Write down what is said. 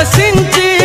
దర్శించి